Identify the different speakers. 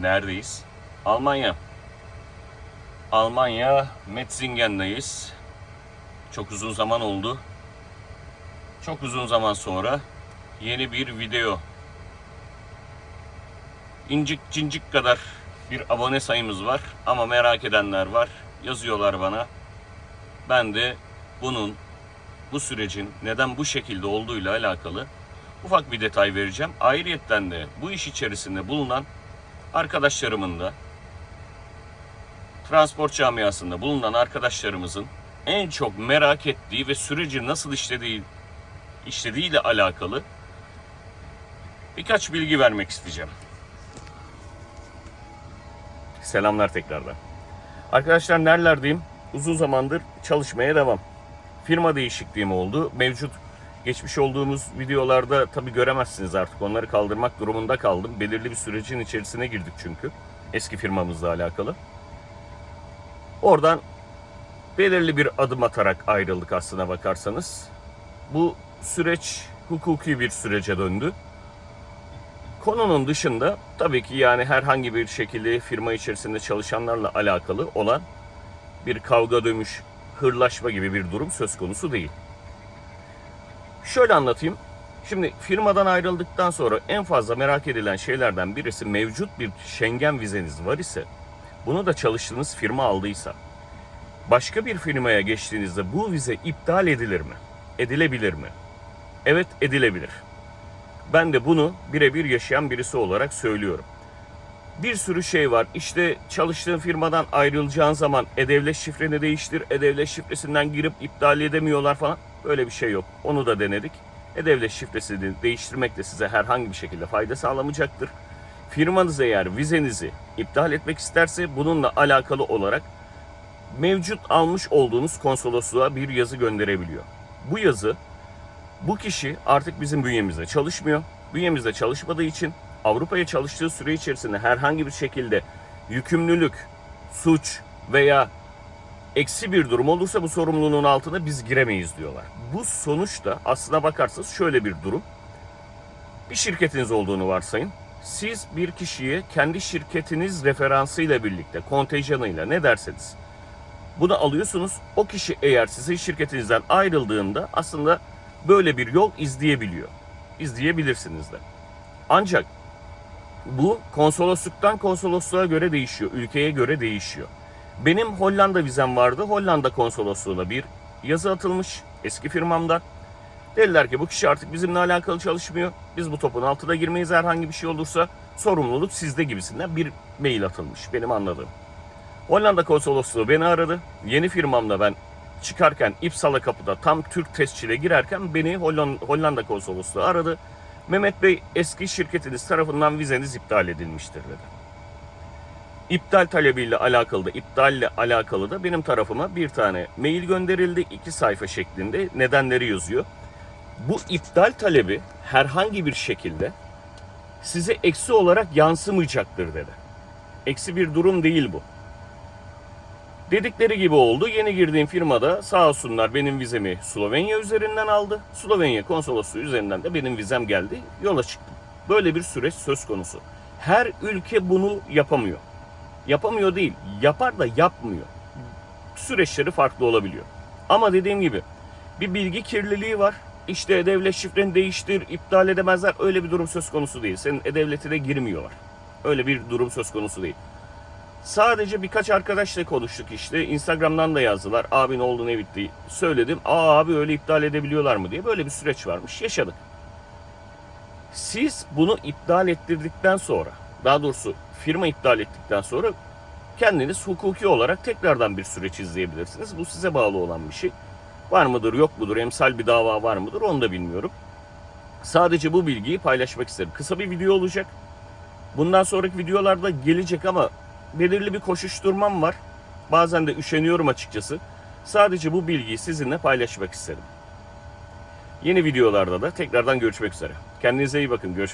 Speaker 1: Neredeyiz? Almanya. Almanya Metzingen'deyiz. Çok uzun zaman oldu. Çok uzun zaman sonra yeni bir video. İncik cincik kadar bir abone sayımız var ama merak edenler var. Yazıyorlar bana. Ben de bunun bu sürecin neden bu şekilde olduğuyla alakalı ufak bir detay vereceğim. Ayrıyetten de bu iş içerisinde bulunan arkadaşlarımın da transport camiasında bulunan arkadaşlarımızın en çok merak ettiği ve süreci nasıl işlediği işlediğiyle alakalı birkaç bilgi vermek isteyeceğim. Selamlar tekrardan. Arkadaşlar nerelerdeyim? Uzun zamandır çalışmaya devam. Firma değişikliğim oldu. Mevcut geçmiş olduğumuz videolarda tabi göremezsiniz artık. Onları kaldırmak durumunda kaldım. Belirli bir sürecin içerisine girdik çünkü. Eski firmamızla alakalı. Oradan belirli bir adım atarak ayrıldık aslına bakarsanız. Bu süreç hukuki bir sürece döndü. Konunun dışında tabii ki yani herhangi bir şekilde firma içerisinde çalışanlarla alakalı olan bir kavga dövüş, hırlaşma gibi bir durum söz konusu değil. Şöyle anlatayım. Şimdi firmadan ayrıldıktan sonra en fazla merak edilen şeylerden birisi mevcut bir Schengen vizeniz var ise bunu da çalıştığınız firma aldıysa başka bir firmaya geçtiğinizde bu vize iptal edilir mi? Edilebilir mi? Evet edilebilir. Ben de bunu birebir yaşayan birisi olarak söylüyorum. Bir sürü şey var. İşte çalıştığın firmadan ayrılacağın zaman e-devlet şifreni değiştir. E-devlet şifresinden girip iptal edemiyorlar falan. Böyle bir şey yok. Onu da denedik. E-devlet şifresini değiştirmek de size herhangi bir şekilde fayda sağlamayacaktır. Firmanız eğer vizenizi iptal etmek isterse bununla alakalı olarak mevcut almış olduğunuz konsolosluğa bir yazı gönderebiliyor. Bu yazı bu kişi artık bizim bünyemizde çalışmıyor. Bünyemizde çalışmadığı için Avrupa'ya çalıştığı süre içerisinde herhangi bir şekilde yükümlülük, suç veya eksi bir durum olursa bu sorumluluğun altına biz giremeyiz diyorlar. Bu sonuçta aslına bakarsanız şöyle bir durum. Bir şirketiniz olduğunu varsayın. Siz bir kişiye kendi şirketiniz referansıyla birlikte, kontenjanıyla ne derseniz bunu alıyorsunuz. O kişi eğer sizin şirketinizden ayrıldığında aslında böyle bir yol izleyebiliyor. İzleyebilirsiniz de. Ancak bu konsolosluktan konsolosluğa göre değişiyor. Ülkeye göre değişiyor. Benim Hollanda vizem vardı. Hollanda konsolosluğuna bir yazı atılmış eski firmamdan. Dediler ki bu kişi artık bizimle alakalı çalışmıyor. Biz bu topun altına girmeyiz herhangi bir şey olursa sorumluluk sizde gibisinden bir mail atılmış benim anladığım. Hollanda konsolosluğu beni aradı. Yeni firmamla ben çıkarken İpsala kapıda tam Türk testçile girerken beni Holland- Hollanda konsolosluğu aradı. Mehmet Bey eski şirketiniz tarafından vizeniz iptal edilmiştir dedi. İptal talebiyle alakalı da iptalle alakalı da benim tarafıma bir tane mail gönderildi. iki sayfa şeklinde nedenleri yazıyor. Bu iptal talebi herhangi bir şekilde size eksi olarak yansımayacaktır dedi. Eksi bir durum değil bu. Dedikleri gibi oldu. Yeni girdiğim firmada sağ olsunlar benim vizemi Slovenya üzerinden aldı. Slovenya konsolosluğu üzerinden de benim vizem geldi. Yola çıktım. Böyle bir süreç söz konusu. Her ülke bunu yapamıyor. Yapamıyor değil, yapar da yapmıyor. Süreçleri farklı olabiliyor. Ama dediğim gibi bir bilgi kirliliği var. İşte e-devlet şifreni değiştir, iptal edemezler. Öyle bir durum söz konusu değil. Senin e-devletine girmiyorlar. Öyle bir durum söz konusu değil. Sadece birkaç arkadaşla konuştuk işte. Instagram'dan da yazdılar. Abi ne oldu ne bitti. Söyledim. Aa abi öyle iptal edebiliyorlar mı diye. Böyle bir süreç varmış. Yaşadık. Siz bunu iptal ettirdikten sonra, daha doğrusu firma iptal ettikten sonra kendiniz hukuki olarak tekrardan bir süreç izleyebilirsiniz. Bu size bağlı olan bir şey. Var mıdır yok mudur, emsal bir dava var mıdır onu da bilmiyorum. Sadece bu bilgiyi paylaşmak isterim. Kısa bir video olacak. Bundan sonraki videolarda gelecek ama belirli bir koşuşturmam var. Bazen de üşeniyorum açıkçası. Sadece bu bilgiyi sizinle paylaşmak istedim. Yeni videolarda da tekrardan görüşmek üzere. Kendinize iyi bakın. Görüşmek